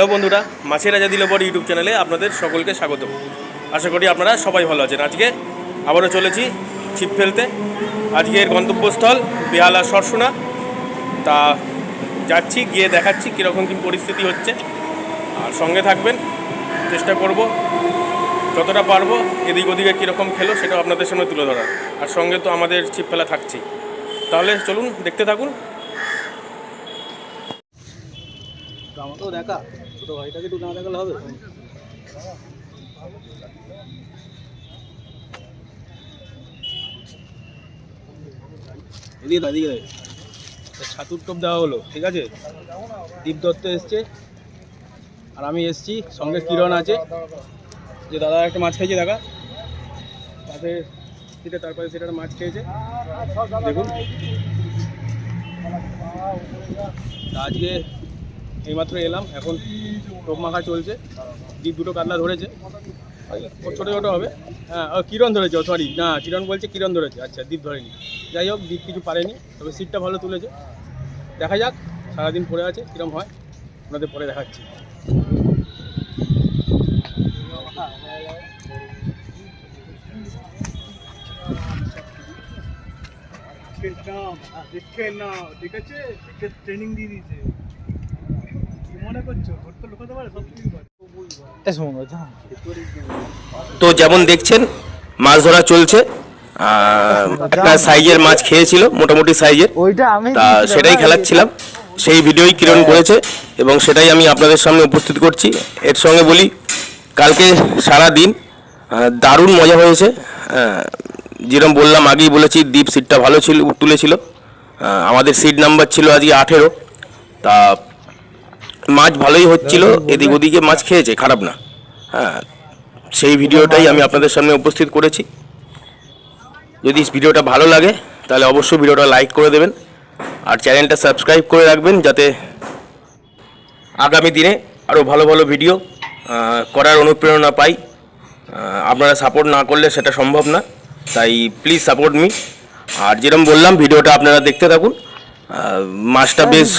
Hello বন্ধুরা মাছের রাজা দিল বড় ইউটিউব চ্যানেলে আপনাদের সকলকে স্বাগত আশা করি আপনারা সবাই ভালো আছেন। আজকে আবারও চলেছি ছিপ ফেলতে। আজকের গন্তব্যস্থল বেহালা সরসোনা। তা যাচ্ছি, গিয়ে দেখাচ্ছি কীরকম কী পরিস্থিতি হচ্ছে। আর সঙ্গে থাকবেন, চেষ্টা করব যতটা পারব, এদিক ওদিকে কীরকম খেলো সেটাও আপনাদের সামনে তুলে ধরার। আর সঙ্গে তো আমাদের ছিপ ফেলা থাকছেই। তাহলে চলুন, দেখতে থাকুন। আমাকেও দেখা ছোটো ভাইটাকে একটু না দেখালে হবে? এদিকে এদিকে। ছাতুর টোপ দেওয়া হলো, ঠিক আছে? দীপ দত্ত এসছে। আর আমি এসছি, সঙ্গে কিরণ আছে। যে দাদা একটা মাছ খেয়েছে, দেখা। তাতে সেটা, তারপরে সেটা মাছ খেয়েছে। দেখুন। আজকে এইমাত্র এলাম, এখন টোপ মাখা চলছে দ্বীপ দুটো কাতলা ধরেছে। ছোটো ছোটো হবে। হ্যাঁ কিরণ ধরেছে সরি না, কিরণ বলছে কিরণ ধরেছে। আচ্ছা দ্বীপ ধরেনি। যাই হোক দ্বীপ কিছু পারেনি, তবে সিটটা ভালো তুলেছে। দেখা যাক, সারাদিন পড়ে আছে, কীরম হয়। আপনাদের পরে দেখাচ্ছি। ঠিক আছে? ট্রেনিং দিয়ে দিয়েছে। তো লুকাতে পারে সব কিছু পারে। তো যেমন দেখছেন মাছ ধরা চলছে একটা সাইজের মাছ খেয়েছিল মোটামুটি সাইজের। তা সেটাই খেলাচ্ছিলাম। সেই ভিডিওই কিরণ করেছে এবং সেটাই আমি আপনাদের সামনে উপস্থিত করছি। এর সঙ্গে বলি কালকে সারা দিন দারুণ মজা হয়েছে। যেরকম বললাম আগেই বলেছি দ্বীপ সিটটা ভালো ছিল তুলেছিল। আমাদের সিট নাম্বার ছিল আজকে আঠেরো। তা মাছ ভালোই হচ্ছিল এদিক ওদিকে মাছ খেয়েছে খারাপ না। হ্যাঁ সেই ভিডিওটাই আমি আপনাদের সামনে উপস্থিত করেছি। যদি ভিডিওটা ভালো লাগে তাহলে অবশ্যই ভিডিওটা লাইক করে দেবেন আর চ্যানেলটা সাবস্ক্রাইব করে রাখবেন যাতে আগামী দিনে আরও ভালো ভালো ভিডিও করার অনুপ্রেরণা পাই। আপনারা সাপোর্ট না করলে সেটা সম্ভব না তাই প্লিজ সাপোর্ট মি। আর যেরকম বললাম ভিডিওটা আপনারা দেখতে থাকুন। মাছটা বেশ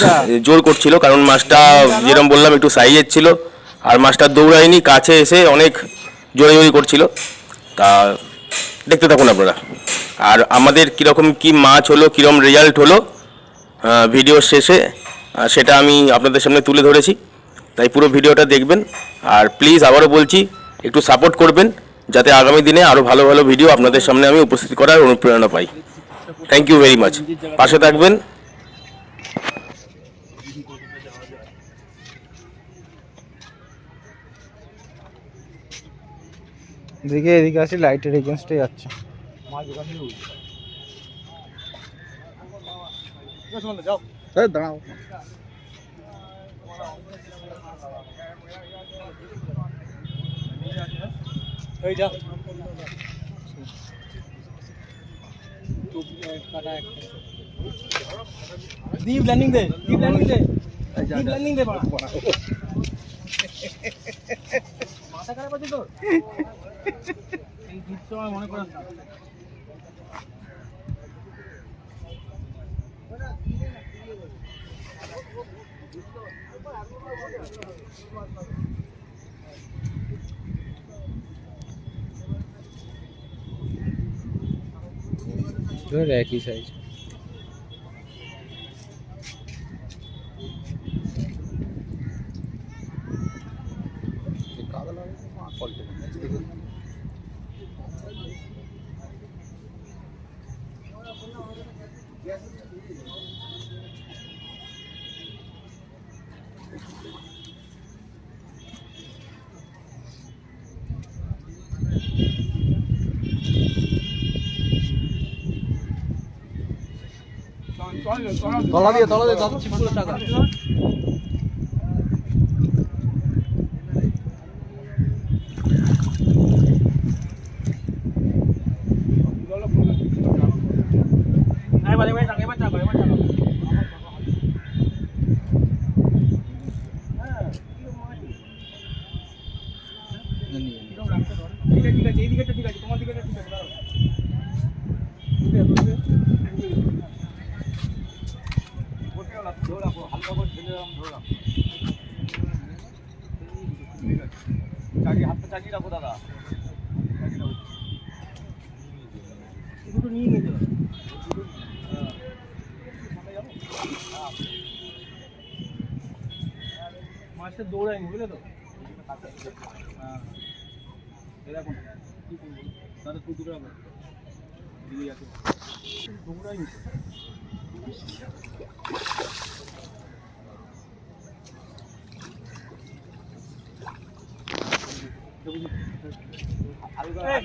জোর করছিল কারণ মাছটা যেরকম বললাম একটু সাইজের ছিল আর মাছটা দৌড়ায়নি কাছে এসে অনেক জোরে জোরে করছিল। তা দেখতে থাকুন আপনারা। আর আমাদের কীরকম কি মাছ হলো কীরকম রেজাল্ট হলো ভিডিওর শেষে সেটা আমি আপনাদের সামনে তুলে ধরেছি। তাই পুরো ভিডিওটা দেখবেন। আর প্লিজ আবারও বলছি একটু সাপোর্ট করবেন যাতে আগামী দিনে আরও ভালো ভালো ভিডিও আপনাদের সামনে আমি উপস্থিত করার অনুপ্রেরণা পাই। থ্যাংক ইউ ভেরি মাচ পাশে থাকবেন। এদিকে এদিকে আসি লাইটের এগেনস্টে যাচ্ছে। যাও এই দাঁড়াও। এই যা। দ্বীপ ল্যান্ডিং দে দ্বীপ ল্যান্ডিং দে দ্বীপ ল্যান্ডিং দে বাড়া মাথা খারাপ আছে তোর এই দ্বীপ তো আমার মনে করেন না একই সাইজ তলা দিয়ে তলা দিয়ে, দাদা টাকা টাকা। ঠিক আছে ঠিক আছে এই দিকেটা ঠিক আছে, তোমার দিকেটা ঠিক আছে আছে। হালকা করে ঢেলে ধরলাম দুটো নিয়ে নিতে মাছটা দৌড়ায়নি বুঝলে তো? হ্যাঁ। দেখুন কি করব? দাদা কুটুকে রাখো দিয়ে দৌড়ায়নি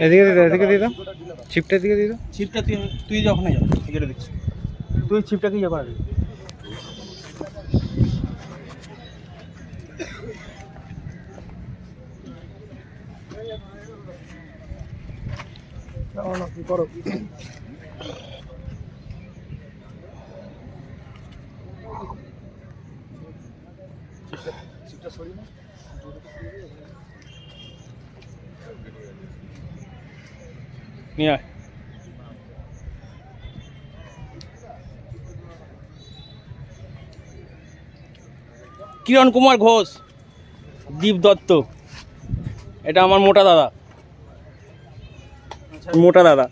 এদিকে দিদা এদিকে দিদা ছিপটার দিকে দিদা ছিপটা তুই তুই যখন যা এগিয়ে দিচ্ছি। তুই ছিপটাকে ইয়ে করাবি করো? নিয়ে আয় কিরণ কুমার ঘোষ দীপ দত্ত। এটা আমার মোটা দাদা। মোটা দাদা।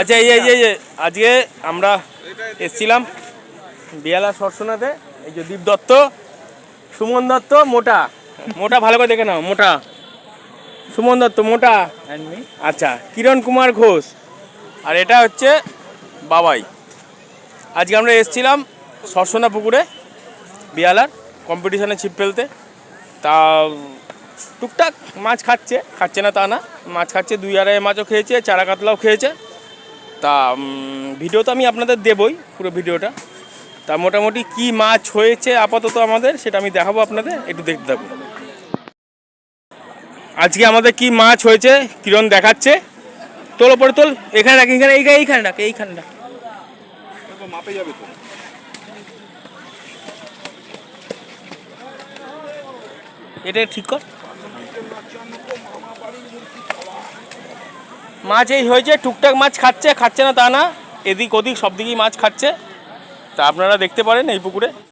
আচ্ছা এই এই এই যে আজকে আমরা এসছিলাম বিয়ালা সরসোনাতে। এই যে দীপ দত্ত সুমন দত্ত মোটা। মোটা ভালো করে দেখে নাও মোটা। সুমন দত্ত মোটা? আচ্ছা কিরণ কুমার ঘোষ? আর এটা হচ্ছে বাবাই। আজকে আমরা এসছিলাম সরসোনা পুকুরে বিয়ালার কম্পিটিশনে ছিপ ফেলতে। তা টুকটাক মাছ খাচ্ছে খাচ্ছে না তা না। মাছ খাচ্ছে দুই আড়াই মাছও খেয়েছে চারা কাতলাও খেয়েছে। তা ভিডিও তো আমি আপনাদের দেবই পুরো ভিডিওটা তা মোটামুটি কি মাছ হয়েছে আপাতত আমাদের সেটা আমি দেখাবো আপনাদের একটু দেখতে থাকুন। আজকে আমাদের কি মাছ হয়েছে? কিরণ দেখাচ্ছে। তোল ওপরে তোল। এখানে রাখ এখানে এইখানে এইখানে রাখ এইখানে রাখ। মাপে যাবে তো। এটা ঠিক কর। মাছ এই হয়েছে টুকটাক মাছ খাচ্ছে খাচ্ছে না তা না। এদিক ওদিক সব দিকেই মাছ খাচ্ছে। তা আপনারা দেখতে পারেন এই পুকুরে।